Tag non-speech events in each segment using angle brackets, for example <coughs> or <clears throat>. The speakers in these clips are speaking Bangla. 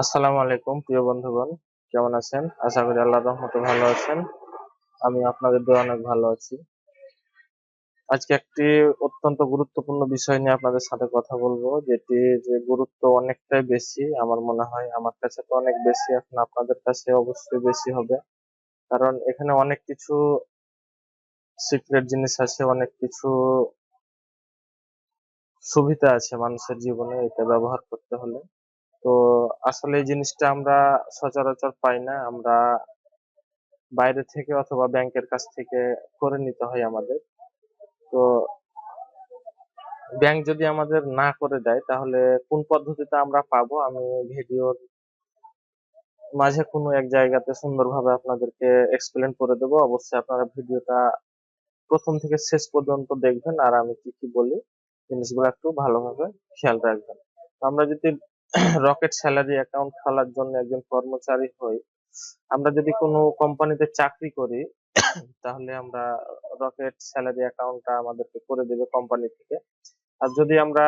আসসালামু আলাইকুম, প্রিয় বন্ধুগণ। কেমন আছেন? আশা করি আল্লাহর রহমতে ভালো আছেন। আমি আপনাদের দোয়া অনেক ভালো আছি। আজকে একটি অত্যন্ত গুরুত্বপূর্ণ বিষয় নিয়ে আপনাদের সাথে কথা বলব, যেটি যে গুরুত্ব অনেকটাই বেশি, আমার মনে হয়। আমার কাছে তো অনেক বেশি, এখন আপনাদের কাছে অবশ্যই বেশি হবে। কারণ এখানে অনেক কিছু সিক্রেট জিনিস আছে, অনেক কিছু সুবিধা আছে মানুষের জীবনে এটা ব্যবহার করতে হলে। তো আসলে এই জিনিসটা আমরা সচরাচর পাই না। আমরা বাইরে থেকে অথবা ব্যাংকের কাছ থেকে করে নিতে হয় আমাদের। তো ব্যাংক যদি আমাদের না করে দেয়, তাহলে কোন পদ্ধতিতে আমরা পাবো? আমি ভিডিওর মাঝে কোনো এক জায়গাতে সুন্দরভাবে আপনাদেরকে এক্সপ্লেন করে দেবো। অবশ্যই আপনারা ভিডিওটা প্রথম থেকে শেষ পর্যন্ত দেখবেন। আর আমি কি কি বলি, জিনিসগুলো একটু ভালোভাবে খেয়াল রাখবেন। আমরা যদি রকেট স্যালারি অ্যাকাউন্ট খোলার জন্য একজন কর্মচারী হই। আমরা যদি কোনো কোম্পানিতে চাকরি করি, তাহলে আমরা রকেট স্যালারি অ্যাকাউন্টটা আমাদেরকে করে দেবে কোম্পানি থেকে। আর যদি আমরা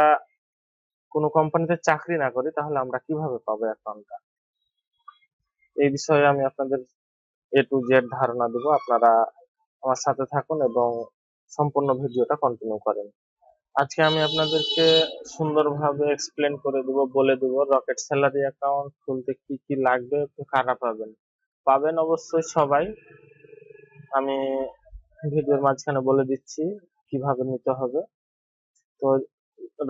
কোনো কোম্পানিতে চাকরি না করি, তাহলে আমরা কীভাবে পাবো অ্যাকাউন্টটা? এই বিষয়ে আমি আপনাদের এ টু জেড ধারণা দেবো। আপনারা আমার সাথে থাকুন এবং সম্পূর্ণ ভিডিওটা কন্টিনিউ করেন। আজকে আমি আপনাদেরকে সুন্দরভাবে এক্সপ্লেন করে দেব, বলে দেব রকেট স্যালারি অ্যাকাউন্ট খুলতে কি কি লাগবে কারা পাবেন। পাবেন অবশ্যই সবাই। আমি ভিডিওর মাঝখানে বলে দিচ্ছি কীভাবে নিতে হবে। তো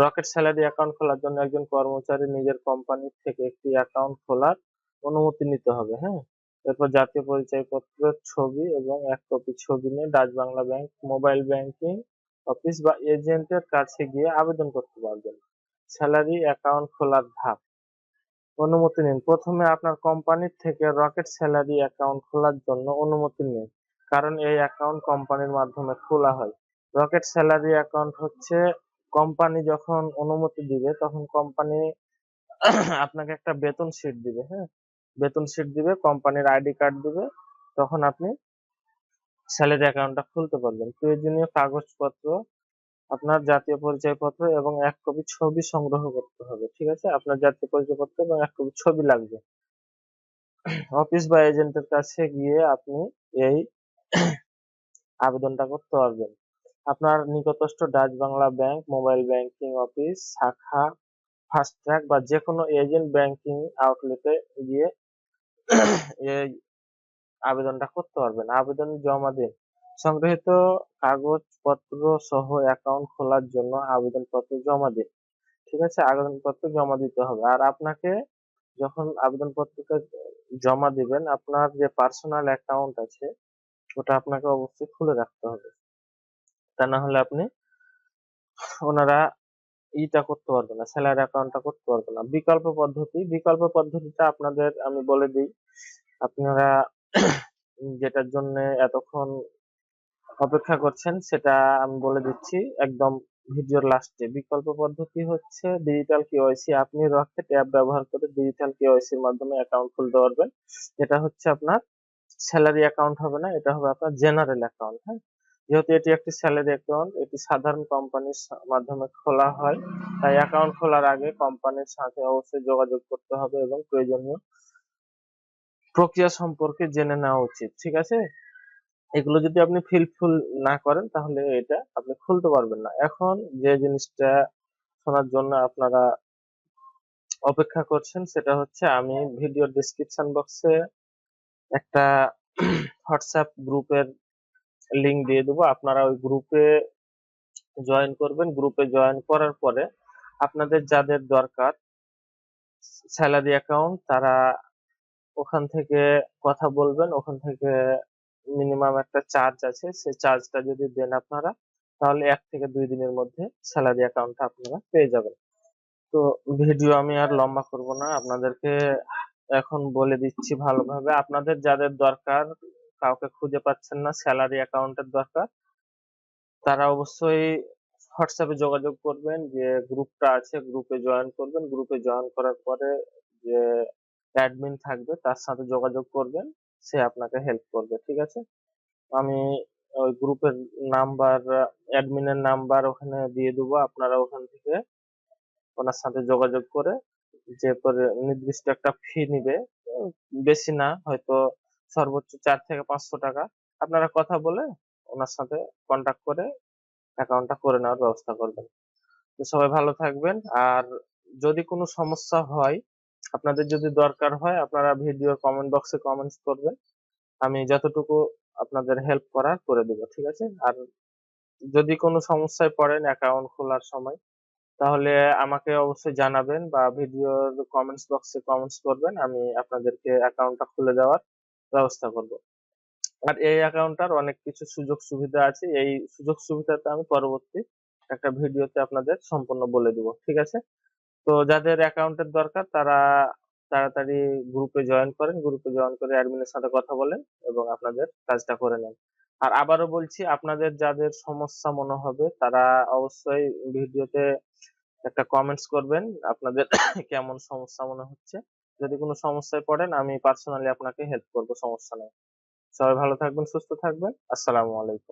রকেট স্যালারি অ্যাকাউন্ট খোলার জন্য একজন কর্মচারী নিজের কোম্পানি থেকে একটি অ্যাকাউন্ট খোলার অনুমতি নিতে হবে হ্যাঁ? এরপর জাতীয় পরিচয়পত্রের ছবি এবং এক কপি ছবি নিয়ে Dutch Bangla Bank mobile banking office বা এজেন্টের কাছে গিয়ে আবেদন করতে পারবেন। স্যালারি অ্যাকাউন্ট খোলার ধাপ। অনুমতি নিন। প্রথমে আপনার কোম্পানির থেকে রকেট স্যালারি অ্যাকাউন্ট খোলার জন্য অনুমতি নিন, কারণ এই অ্যাকাউন্ট কোম্পানির মাধ্যমে খোলা হয়। রকেট স্যালারি অ্যাকাউন্ট হচ্ছে কোম্পানি যখন অনুমতি দিবে, তখন কোম্পানি <clears throat> আপনাকে একটা বেতন শিট দিবে হ্যাঁ? বেতন শিট দিবে, কোম্পানির আইডি কার্ড দিবে, তখন আপনি স্যালারি অ্যাকাউন্টটা খুলতে পারবেন। প্রয়োজনীয় কাগজপত্র, আপনার জাতীয় পরিচয়পত্র এবং এক কপি ছবি সংগ্রহ করতে হবে, ঠিক আছে? আপনার জাতীয় পরিচয়পত্র এবং এক কপি ছবি লাগবে। অফিস বা এজেন্টের কাছে গিয়ে আপনি এই আবেদনটা করতে পারবেন। আপনার নিকটস্থ Dutch Bangla Bank mobile banking office শাখা ফাস্ট ট্র্যাক বা যে কোনো এজেন্ট ব্যাংকিং আউটলেটে গিয়ে এই আবেদনটা করতে পারবেন। আবেদন জমা দিন। সংগৃহীত কাগজপত্র সহ অ্যাকাউন্ট খোলার জন্য আবেদনপত্র জমা দিন। ঠিক আছে? আবেদনপত্র জমা দিতে হবে। আর আপনাকে যখন আবেদনপত্রটা জমা দিবেন, আপনার যে পার্সোনাল অ্যাকাউন্ট আছে, ওটা আপনাকে অবশ্যই খুলে রাখতে হবে। তা না হলে আপনি ওনারা ইটা করতে পারবে না স্যালারি অ্যাকাউন্টটা করতে পারবে না। বিকল্প পদ্ধতি, বিকল্প পদ্ধতিটা আপনাদের আমি বলে দিই। আপনারা যেটার জন্য এতক্ষণ অপেক্ষা করছেন, সেটা আমি বলে দিচ্ছি। একদম ভিডিওর লাস্টে বিকল্প পদ্ধতি হচ্ছে ডিজিটাল কেওয়াইসি আপনি রকেট অ্যাপ ব্যবহার করে ডিজিটাল কেওয়াইসির মাধ্যমে অ্যাকাউন্ট খুলতে পারবেন। এটা হচ্ছে আপনার স্যালারি অ্যাকাউন্ট হবে না, এটা হবে আপনার জেনারেল অ্যাকাউন্ট হ্যাঁ? যেহেতু এটি একটি স্যালারি অ্যাকাউন্ট এটি সাধারণ কোম্পানির মাধ্যমে খোলা হয়। তাই অ্যাকাউন্ট খোলার আগে কোম্পানির সাথে অবশ্যই যোগাযোগ করতে হবে এবং প্রয়োজনীয় প্রক্রিয়া সম্পর্কে জেনে নেওয়া উচিত, ঠিক আছে? এগুলো যদি আপনি ফিলফুল না করেন, তাহলে এটা আপনি খুলতে পারবেন না। এখন যে জিনিসটা শোনার জন্য আপনারা অপেক্ষা করছেন, সেটা হচ্ছে আমি ভিডিও ডিসক্রিপশন বক্সে একটা হোয়াটসঅ্যাপ গ্রুপের লিংক দিয়ে দেবো। আপনারা ওই গ্রুপে জয়েন করবেন। গ্রুপে জয়েন করার পরে আপনাদের যাদের দরকার স্যালারি অ্যাকাউন্ট তারা ওখান থেকে কথা বলবেন, ওখান থেকে মিনিমাম একটা চার্জ আছে সেই চার্জটা যদি দেন আপনারা, তাহলে এক থেকে দুই দিনের মধ্যে স্যালারি অ্যাকাউন্টটা আপনারা পেয়ে যাবেন। তো ভিডিও আমি আর লম্বা করব না, আপনাদেরকে এখন বলে দিচ্ছি ভালোভাবে। আপনাদের যাদের দরকার, কাউকে খুঁজে পাচ্ছেন না স্যালারি অ্যাকাউন্টের দরকার, তারা অবশ্যই হোয়াটসঅ্যাপে যোগাযোগ করবেন, যে গ্রুপটা আছে গ্রুপে জয়েন করবেন। গ্রুপে জয়েন করার পরে যে অ্যাডমিন থাকবে, তার সাথে যোগাযোগ করবেন, সে আপনাকে হেল্প করবে, ঠিক আছে? আমি ওই গ্রুপের নাম্বার অ্যাডমিনের নাম্বার ওখানে দিয়ে দেবো, আপনারা ওখান থেকে ওনার সাথে যোগাযোগ করে, যে নির্দিষ্ট একটা ফি নিবে বেশি না, হয়তো সর্বোচ্চ চার থেকে পাঁচশো টাকা, আপনারা কথা বলে ওনার সাথে কন্টাক্ট করে অ্যাকাউন্টটা করে নেওয়ার ব্যবস্থা করবেন। তো সবাই ভালো থাকবেন, আর যদি কোনো সমস্যা হয় আপনাদের যদি দরকার হয়, আপনারা ভিডিও কমেন্ট বক্সে কমেন্টস করবেন। আমি যতটুকু আপনাদের হেল্প করার করে দেবো, ঠিক আছে? আর যদি কোনো সমস্যায় পড়েন অ্যাকাউন্ট খোলার সময়, তাহলে আমাকে অবশ্যই জানাবেন বা ভিডিওর কমেন্টস বক্সে কমেন্টস করবেন। আমি আপনাদেরকে অ্যাকাউন্টটা খুলে দেওয়ার ব্যবস্থা করব। আর এই অ্যাকাউন্টটার অনেক কিছু সুযোগ সুবিধা আছে। এই সুযোগ সুবিধাটা আমি পরবর্তী একটা ভিডিওতে আপনাদের সম্পূর্ণ বলে দেবো, ঠিক আছে? তো যাদের অ্যাকাউন্টের দরকার তারা তাড়াতাড়ি গ্রুপে জয়েন করেন গ্রুপে জয়েন করে অ্যাডমিনের সাথে কথা বলেন এবং আপনাদের কাজটা করে নেন। আর আবারও বলছি, আপনাদের যাদের সমস্যা মনে হবে তারা অবশ্যই ভিডিওতে একটা কমেন্টস করবেন, আপনাদের <coughs> কেমন সমস্যা মনে হচ্ছে। যদি কোনো সমস্যায় পড়েন, আমি পার্সোনালি আপনাকে হেল্প করব, সমস্যা নেই। সবাই ভালো থাকবেন, সুস্থ থাকবেন। আসসালামু আলাইকুম।